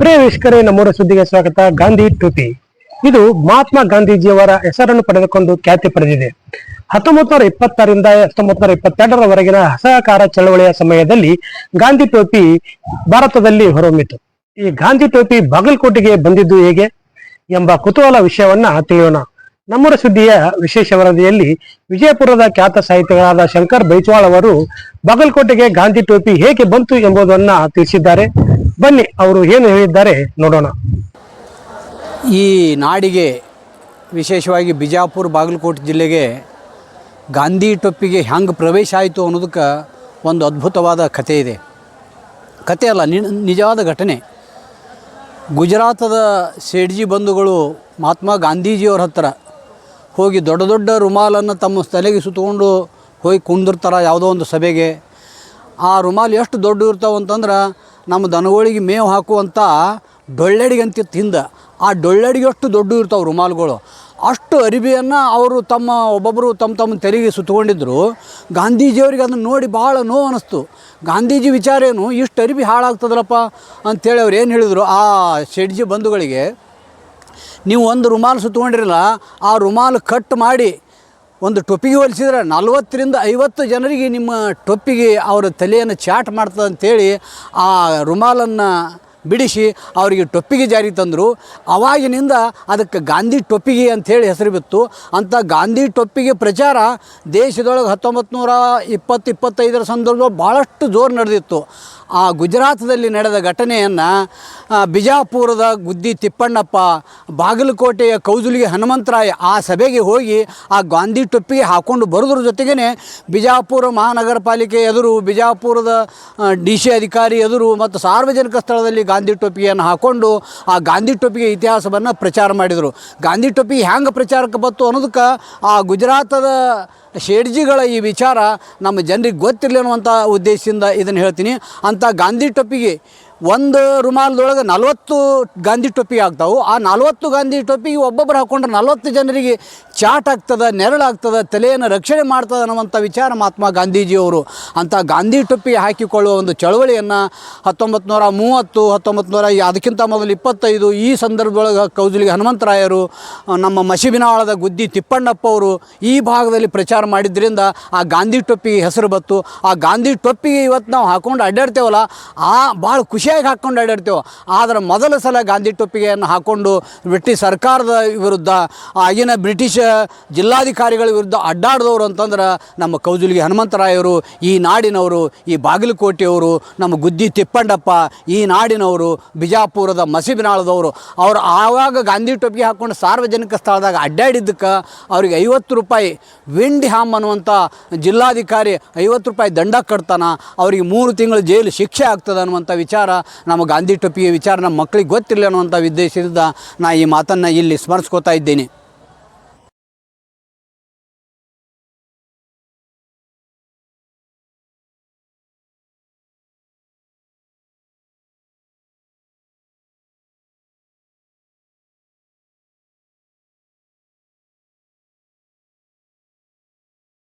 ಪ್ರಿಯ ವೀಕ್ಷಕರೇ, ನಮ್ಮೂರ ಸುದ್ದಿಗೆ ಸ್ವಾಗತ. ಗಾಂಧಿ ಟೂಪಿ ಇದು ಮಹಾತ್ಮ ಗಾಂಧೀಜಿಯವರ ಹೆಸರನ್ನು ಪಡೆದುಕೊಂಡು ಖ್ಯಾತಿ ಪಡೆದಿದೆ. ಹತ್ತೊಂಬತ್ತು ನೂರ ಇಪ್ಪತ್ತರಿಂದ ಹತ್ತೊಂಬತ್ ನೂರ ಇಪ್ಪತ್ತೆರಡರವರೆಗಿನ ಅಸಹಕಾರ ಚಳವಳಿಯ ಸಮಯದಲ್ಲಿ ಗಾಂಧಿ ಟೋಪಿ ಭಾರತದಲ್ಲಿ ಹೊರಹೊಮ್ಮಿತು. ಈ ಗಾಂಧಿ ಟೋಪಿ ಬಾಗಲಕೋಟೆಗೆ ಬಂದಿದ್ದು ಹೇಗೆ ಎಂಬ ಕುತೂಹಲ ವಿಷಯವನ್ನ ತಿಳಿಯೋಣ. ನಮ್ಮೂರ ಸುದ್ದಿಯ ವಿಶೇಷ ವರದಿಯಲ್ಲಿ ವಿಜಯಪುರದ ಖ್ಯಾತ ಸಾಹಿತಿಗಳಾದ ಶಂಕರ್ ಬೈಚ್ವಾಳ್ ಅವರು ಬಾಗಲಕೋಟೆಗೆ ಗಾಂಧಿ ಟೋಪಿ ಹೇಗೆ ಬಂತು ಎಂಬುದನ್ನ ತಿಳಿಸಿದ್ದಾರೆ. ಬನ್ನಿ, ಅವರು ಏನು ಹೇಳಿದ್ದಾರೆ ನೋಡೋಣ. ಈ ನಾಡಿಗೆ ವಿಶೇಷವಾಗಿ ಬಿಜಾಪುರ, ಬಾಗಲಕೋಟೆ ಜಿಲ್ಲೆಗೆ ಗಾಂಧಿ ಟೊಪ್ಪಿಗೆ ಹೆಂಗೆ ಪ್ರವೇಶ ಆಯಿತು ಅನ್ನೋದಕ್ಕೆ ಒಂದು ಅದ್ಭುತವಾದ ಕಥೆ ಇದೆ. ಕಥೆ ಅಲ್ಲ ನಿಜವಾದ ಘಟನೆ. ಗುಜರಾತದ ಸೇಡ್ಜಿ ಬಂಧುಗಳು ಮಹಾತ್ಮ ಗಾಂಧೀಜಿಯವ್ರ ಹತ್ರ ಹೋಗಿ ದೊಡ್ಡ ದೊಡ್ಡ ರುಮಾಲನ್ನು ತಮ್ಮ ತಲೆಗೆ ಸುತ್ತಕೊಂಡು ಹೋಗಿ ಕುಂದಿರ್ತಾರೆ ಯಾವುದೋ ಒಂದು ಸಭೆಗೆ. ಆ ರುಮಾಲು ಎಷ್ಟು ದೊಡ್ಡ ಇರ್ತಾವೆ ಅಂತಂದ್ರೆ ನಮ್ಮ ದನಗಳಿಗೆ ಮೇವು ಹಾಕುವಂಥ ಡೊಳ್ಳೆಡಿಗೆ ಅಂತಿತ್ತು ಹಿಂದೆ. ಆ ಡೊಳ್ಳೆಡಿಗೆ ಅಷ್ಟು ದೊಡ್ಡ ಇರ್ತಾವೆ ರುಮಾಲ್ಗಳು. ಅಷ್ಟು ಅರಿವಿಯನ್ನು ಅವರು ತಮ್ಮ ಒಬ್ಬೊಬ್ಬರು ತಮ್ಮ ತಮ್ಮ ತೆರಿಗೆ ಸುತ್ತುಕೊಂಡಿದ್ದರು ಗಾಂಧೀಜಿಯವ್ರಿಗೆ ಅದನ್ನು ನೋಡಿ ಭಾಳ ನೋವು ಅನ್ನಿಸ್ತು ಗಾಂಧೀಜಿ ವಿಚಾರ ಏನು, ಇಷ್ಟು ಅರಿವಿ ಹಾಳಾಗ್ತದಲ್ಲಪ್ಪ ಅಂಥೇಳಿ ಅವ್ರು ಏನು ಹೇಳಿದರು? ಆ ಶೆಡ್ಜಿ ಬಂಧುಗಳಿಗೆ, ನೀವು ಒಂದು ರುಮಾಲು ಸುತ್ತಕೊಂಡಿರಲ್ಲ, ಆ ರುಮಾಲು ಕಟ್ ಮಾಡಿ ಒಂದು ಟೊಪ್ಪಿಗೆ ಹೋಲಿಸಿದ್ರೆ ನಲ್ವತ್ತರಿಂದ ಐವತ್ತು ಜನರಿಗೆ ನಿಮ್ಮ ಟೊಪ್ಪಿಗೆ ಅವರ ತಲೆಯನ್ನು ಚಾಟ್ ಮಾಡ್ತದೆ ಅಂತೇಳಿ ಆ ರುಮಾಲನ್ನು ಬಿಡಿಸಿ ಅವರಿಗೆ ಟೊಪ್ಪಿಗೆ ಜಾರಿ ತಂದರು. ಅವಾಗಿನಿಂದ ಅದಕ್ಕೆ ಗಾಂಧಿ ಟೊಪ್ಪಿಗೆ ಅಂಥೇಳಿ ಹೆಸರು ಬಿತ್ತು. ಅಂಥ ಗಾಂಧಿ ಟೊಪ್ಪಿಗೆ ಪ್ರಚಾರ ದೇಶದೊಳಗೆ ಹತ್ತೊಂಬತ್ತು ನೂರ ಇಪ್ಪತ್ತು ಇಪ್ಪತ್ತೈದರ ಸಂದರ್ಭದಲ್ಲಿ ಭಾಳಷ್ಟು ಜೋರು ನಡೆದಿತ್ತು. ಆ ಗುಜರಾತದಲ್ಲಿ ನಡೆದ ಘಟನೆಯನ್ನು ಬಿಜಾಪುರದ ಗುದ್ದಿ ತಿಪ್ಪಣ್ಣಪ್ಪ, ಬಾಗಲಕೋಟೆಯ ಕೌಜುಲಿಗೆ ಹನುಮಂತರಾಯ ಆ ಸಭೆಗೆ ಹೋಗಿ ಆ ಗಾಂಧಿ ಟೊಪ್ಪಿಗೆ ಹಾಕ್ಕೊಂಡು ಬರೋದ್ರ ಜೊತೆಗೇ ಬಿಜಾಪುರ ಮಹಾನಗರ ಪಾಲಿಕೆ ಎದುರು, ಬಿಜಾಪುರದ ಡಿ ಸಿ ಅಧಿಕಾರಿ ಎದುರು ಮತ್ತು ಸಾರ್ವಜನಿಕ ಸ್ಥಳದಲ್ಲಿ ಗಾಂಧಿ ಟೊಪ್ಪಿಗೆಯನ್ನು ಹಾಕ್ಕೊಂಡು ಆ ಗಾಂಧಿ ಟೊಪ್ಪಿಗೆ ಇತಿಹಾಸವನ್ನು ಪ್ರಚಾರ ಮಾಡಿದರು. ಗಾಂಧಿ ಟೊಪ್ಪಿಗೆ ಹ್ಯಾಂಗೆ ಪ್ರಚಾರಕ್ಕೆ ಬಂತು ಅನ್ನೋದಕ್ಕೆ ಆ ಗುಜರಾತದ ಶೇಡ್ಜಿಗಳ ಈ ವಿಚಾರ ನಮ್ಮ ಜನರಿಗೆ ಗೊತ್ತಿರಲಿ ಅನ್ನುವಂಥ ಉದ್ದೇಶದಿಂದ ಇದನ್ನು ಹೇಳ್ತೀನಿ. ಅಂಥ ಗಾಂಧಿ ಟೊಪ್ಪಿಗೆ ಒಂದು ರುಮಾಲದೊಳಗೆ ನಲ್ವತ್ತು ಗಾಂಧಿ ಟೊಪ್ಪಿ ಆಗ್ತಾವೆ. ಆ ನಲ್ವತ್ತು ಗಾಂಧಿ ಟೊಪ್ಪಿ ಒಬ್ಬೊಬ್ಬರು ಹಾಕ್ಕೊಂಡ್ರೆ ನಲ್ವತ್ತು ಜನರಿಗೆ ಚಾಟ್ ಆಗ್ತದೆ ನೆರಳಾಗ್ತದೆ ತಲೆಯನ್ನು ರಕ್ಷಣೆ ಮಾಡ್ತದೆ ಅನ್ನುವಂಥ ವಿಚಾರ ಮಹಾತ್ಮ ಗಾಂಧೀಜಿಯವರು. ಅಂಥ ಗಾಂಧಿ ಟೊಪ್ಪಿ ಹಾಕಿಕೊಳ್ಳುವ ಒಂದು ಚಳವಳಿಯನ್ನು ಹತ್ತೊಂಬತ್ತು ನೂರ ಮೂವತ್ತು ಹತ್ತೊಂಬತ್ತು ನೂರ ಅದಕ್ಕಿಂತ ಮೊದಲು ಇಪ್ಪತ್ತೈದು ಈ ಸಂದರ್ಭದೊಳಗೆ ಕೌಜಲಿಗೆ ಹನುಮಂತರಾಯರು ನಮ್ಮ ಮಸಿಬಿನಾಳದ ಗುದ್ದಿ ತಿಪ್ಪಣ್ಣಪ್ಪ ಅವರು ಈ ಭಾಗದಲ್ಲಿ ಪ್ರಚಾರ ಮಾಡಿದ್ದರಿಂದ ಆ ಗಾಂಧಿ ಟೊಪ್ಪಿಗೆ ಹೆಸರು ಬತ್ತು ಆ ಗಾಂಧಿ ಟೊಪ್ಪಿಗೆ ಇವತ್ತು ನಾವು ಹಾಕೊಂಡು ಅಡ್ಡಾಡ್ತೇವಲ್ಲ, ಆ ಭಾಳ ಖುಷಿಯಾಗಿ ಹಾಕ್ಕೊಂಡು ಅಡ್ಡಾಡ್ತೇವೆ ಆದರೆ ಮೊದಲ ಸಲ ಗಾಂಧಿ ಟೊಪ್ಪಿಗೆಯನ್ನು ಹಾಕ್ಕೊಂಡು ಬ್ರಿಟಿಷ್ ಸರ್ಕಾರದ ವಿರುದ್ಧ ಆಗಿನ ಬ್ರಿಟಿಷ್ ಜಿಲ್ಲಾಧಿಕಾರಿಗಳ ವಿರುದ್ಧ ಅಡ್ಡಾಡಿದವರು ಅಂತಂದ್ರೆ ನಮ್ಮ ಕೌಜುಲಿಗೆ ಹನುಮಂತರಾಯರು ಈ ನಾಡಿನವರು, ಈ ಬಾಗಲಕೋಟೆಯವರು, ನಮ್ಮ ಗುದ್ದಿ ತಿಪ್ಪಂಡಪ್ಪ ಈ ನಾಡಿನವರು, ಬಿಜಾಪುರದ ಮಸೀಬಿನಾಳದವರು. ಅವರು ಆವಾಗ ಗಾಂಧಿ ಟೊಪ್ಪಿಗೆ ಹಾಕ್ಕೊಂಡು ಸಾರ್ವಜನಿಕ ಸ್ಥಳದಾಗ ಅಡ್ಡಾಡಿದ್ದಕ್ಕೆ ಅವ್ರಿಗೆ ಐವತ್ತು ರೂಪಾಯಿ ವಿಂಡ್ ಹ್ಯಾಮ್ ಅನ್ನುವಂಥ ಜಿಲ್ಲಾಧಿಕಾರಿ ಐವತ್ತು ರೂಪಾಯಿ ದಂಡ ಕಟ್ತಾನ, ಅವರಿಗೆ ಮೂರು ತಿಂಗಳು ಜೈಲು ಶಿಕ್ಷೆ ಆಗ್ತದೆ ಅನ್ನುವಂಥ ವಿಚಾರ ನಮ್ಮ ಗಾಂಧಿ ಟೊಪ್ಪಿಗೆ ವಿಚಾರ ನಮ್ಮ ಮಕ್ಕಳಿಗೆ ಗೊತ್ತಿರಲಿ ಅನ್ನುವಂಥ ಉದ್ದೇಶದಿಂದ ನಾ ಈ ಮಾತನ್ನು ಇಲ್ಲಿ ಸ್ಮರಿಸ್ಕೋತಾ ಇದ್ದೇನೆ.